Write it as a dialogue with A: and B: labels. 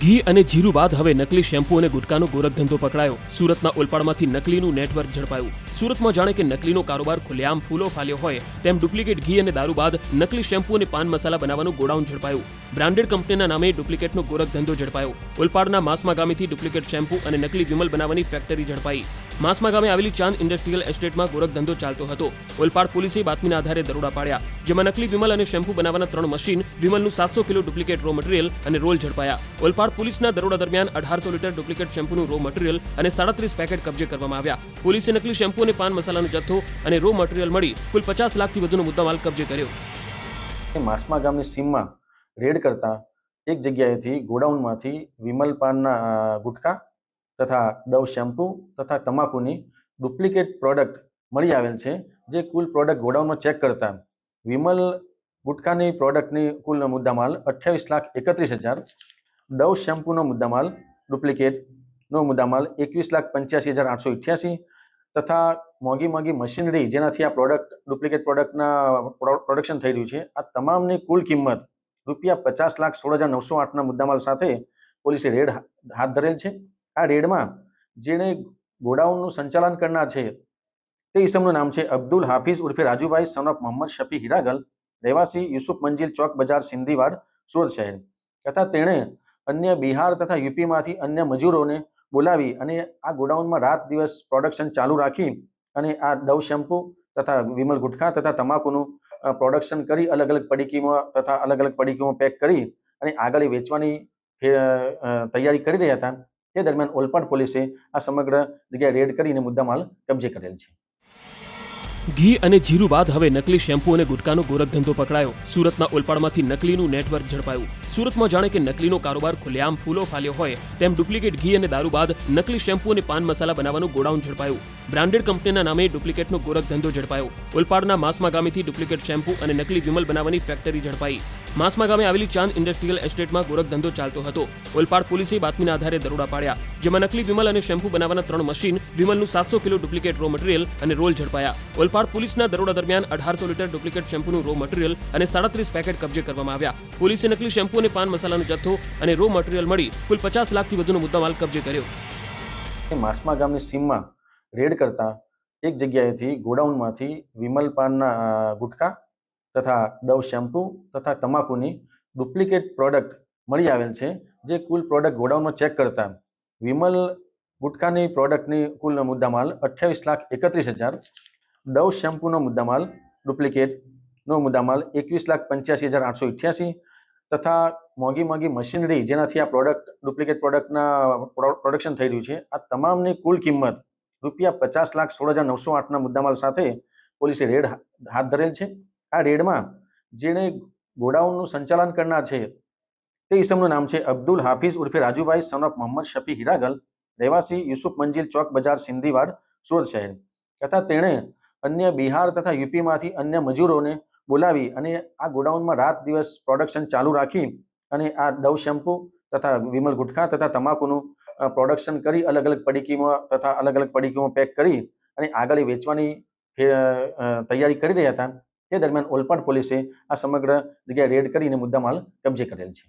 A: ઘી અને જીરું બાદ હવે નકલી શેમ્પૂ અને ગુટકાનો ગોરખધંધો પકડાયો. સુરતના ઓલપાડમાંથી નકલીનું નેટવર્ક ઝડપાયું. સુરતમાં જાણે કે નકલીનો કારોબાર ખુલ્લેઆમ ફૂલો ફાલ્યો હોય, તેમ ડુપ્લિકેટ ઘી અને દારૂ બાદ નકલી શેમ્પૂ અને પાન મસાલા બનાવવાનું ગોડાઉન ઝડપાયું. બ્રાન્ડેડ કંપનીના નામે ડુપ્લિકેટનો ગોરખધંધો ઝડપાયો. ઓલપાડના માસમા ગામેથી ડુપ્લિકેટ શેમ્પૂ અને નકલી વિમલ બનાવવાની ફેક્ટરી ઝડપાઈ. માસમા ગામે આવેલી ચાંદ ઇન્ડસ્ટ્રીયલ એસ્ટેટમાં ગોરખધંધો ચાલતો હતો. ઓલપાડ પોલીસે બાતમીના આધારે દરોડા પાડ્યા. જેમાં નકલી વિમલ અને શેમ્પૂ બનાવવાના ત્રણ મશીન, વિમલનું સાતસો કિલો ડુપ્લિકેટ રો મટીરિયલ અને રોલ ઝડપાયા. ઓલપાડ પોલીસના દરોડા દરમિયાન અઢારસો લીટર ડુપ્લિકેટ શેમ્પૂનું રો મટીરિયલ અને સાડત્રીસ પેકેટ કબજે કરવામાં આવ્યા. પોલીસે નકલી શેમ્પૂ અને પાન મસાલાનો જથ્થો અને રો મટીરિયલ મળી કુલ પચાસ લાખથી વધુનો મુદ્દામાલ કબજે કર્યો.
B: માસમા ગામની સીમમાં રેડ કરતા એક જગ્યાએથી ગોડાઉનમાંથી વિમલ પાનના ગુટકા તથા ડવ શેમ્પૂ તથા તમાકુની ડુપ્લિકેટ પ્રોડક્ટ મળી આવેલ છે, જે કુલ પ્રોડક્ટ ગોડાઉનમાં ચેક કરતા વિમલ ગુટખાની પ્રોડક્ટની કુલ મુદ્દામાલ અઠ્યાવીસ લાખ એકત્રીસ હજાર ડવ શેમ્પૂનો મુદ્દામાલ ડુપ્લિકેટનો મુદ્દામાલ એકવીસ લાખ પંચ્યાસી હજાર આઠસો અઠ્યાસી તથા મોંઘી મોંઘી મશીનરી જેનાથી આ પ્રોડક્ટ ડુપ્લિકેટ પ્રોડક્ટના પ્રોડક્શન થઈ રહ્યું છે. આ તમામની કુલ કિંમત રૂપિયા પચાસ લાખ સોળ હજાર નવસો આઠના મુદ્દામાલ સાથે પોલીસે રેડ હાથ ધરેલ છે. આ રેડમાં જેણે ગોડાઉનનું સંચાલન કરનાર છે, તે ઈસમનું નામ છે અબ્દુલ હાફિઝ ઉર્ફે રાજુભાઈ સન ઓફ મોહમ્મદ શફી હિરાગલ, રહેવાસી યુસુફ મંજિલ ચોક બજાર સિંધીવાડ, સુરત શહેર. તથા તેણે અન્ય બિહાર તથા યુપીમાંથી અન્ય મજૂરોને બોલાવી અને આ ગોડાઉનમાં રાત દિવસ પ્રોડક્શન ચાલુ રાખી અને આ ડવ શેમ્પૂ તથા વિમલ ગુટખા તથા તમાકુનું પ્રોડક્શન કરી અલગ અલગ પડીકીમાં તથા અલગ અલગ પડીકીમાં પેક કરી અને આગળ વેચવાની તૈયારી કરી રહ્યા હતા. તે દરમિયાન ઓલપાડ પોલીસે આ સમગ્ર જગ્યાએ રેડ કરીને મુદ્દામાલ કબજે કરેલ છે.
A: ઘી અને જીરું બાદ હવે નકલી શેમ્પૂ અને ગુટકાનો ગોરખધંધો પકડાયો. સુરતના ઓલપાડમાંથી નકલીનું નેટવર્ક ઝડપાયું. સુરતમાં જાણે કે નકલીનો કારોબાર ખુલ્લેઆમ ફૂલો ફાલ્યો હોય, તેમ ડુપ્લિકેટ ઘી અને દારૂ બાદ નકલી શેમ્પૂ અને પાન મસાલા બનાવવાનું ગોડાઉન ઝડપાયું. બ્રાન્ડેડ કંપનીના નામે ડુપ્લિકેટનો ગોરખધંધો ઝડપાયો. ઓલપાડના માસમા ગામેથી ડુપ્લિકેટ શેમ્પૂ અને નકલી વિમલ બનાવવાની ફેક્ટરી ઝડપાઈ. માસમા ગામે આવેલી ચાંદ ઇન્ડસ્ટ્રીયલ એસ્ટેટમાં ગોરખધંધો ચાલતો હતો. ઓલપાડ પોલીસે બાતમીના આધારે દરોડા પાડ્યા જેમાં નકલી વિમલ અને શેમ્પૂ બનાવવાના ત્રણ મશીન વિમલનું સાતસો કિલો ડુપ્લિકેટ રો મટીરિયલ અને રોલ ઝડપાયા. ઓલપાડ પોલીસના દરોડા દરમિયાન અઢારસો લીટર ડુપ્લિકેટ શેમ્પૂનું રો મટીરિયલ અને સાડત્રીસ પેકેટ કબજે કરવામાં આવ્યા. પોલીસે નકલી શેમ્પૂ અને પાન મસાલાનો જથ્થો અને રો મટીરિયલ મળી કુલ પચાસ લાખથી વધુનો મુદ્દામાલ કબજે કર્યો.
B: માસમા ગામની સીમમાં રેડ કરતા એક જગ્યાએથી ગોડાઉનમાંથી વિમલ પાનના અ, ગુટખા તથા ડવ શેમ્પૂ તથા તમાકુની ડુપ્લિકેટ પ્રોડક્ટ મળી આવેલ છે, જે કુલ પ્રોડક્ટ ગોડાઉનમાં ચેક કરતા વિમલ ગુટખાની પ્રોડક્ટની કુલનો મુદ્દામાલ અઠ્યાવીસ લાખ એકત્રીસ હજાર ડવ શેમ્પૂનો મુદ્દામાલ ડુપ્લિકેટનો મુદ્દામાલ એકવીસ લાખ પંચ્યાસી હજાર આઠસો અઠ્યાસી તથા મોંઘી મોંઘી મશીનરી, જેનાથી આ પ્રોડક્ટ, ડુપ્લિકેટ પ્રોડક્ટના પ્રોડક્શન થઈ રહ્યું છે, આ તમામની કુલ કિંમત રૂપિયા પચાસ લાખ સોળ હજાર નવસો આઠના મુદ્દામાલ સાથે પોલીસે રેડ હાથ ધરેલ છે. આ રેડમાં જેણે ગોડાઉનનું સંચાલન કરનાર છે, તે ઈસમનું નામ છે અબ્દુલ હાફિઝ ઉર્ફે રાજુભાઈ સન ઓફ મોહમ્મદ શફી હિરાગલ, રહેવાસી યુસુફ મંજિલ ચોક બજાર સિંધીવાડ, સુરત શહેર. તથા તેણે અન્ય બિહાર તથા યુપીમાંથી અન્ય મજૂરોને બોલાવી અને આ ગોડાઉનમાં રાત દિવસ પ્રોડક્શન ચાલુ રાખી અને આ ડવ શેમ્પૂ તથા વિમલ ગુટખા તથા તમાકુનું પ્રોડક્શન કરી અલગ અલગ પડીકીમાં તથા અલગ અલગ પડીકીમાં પેક કરી અને આગળ વેચવાની તૈયારી કરી રહ્યા હતા. તે દરમિયાન ઓલપાડ પોલીસે આ સમગ્ર જગ્યાએ રેડ કરીને મુદ્દામાલ કબજે કરેલ છે.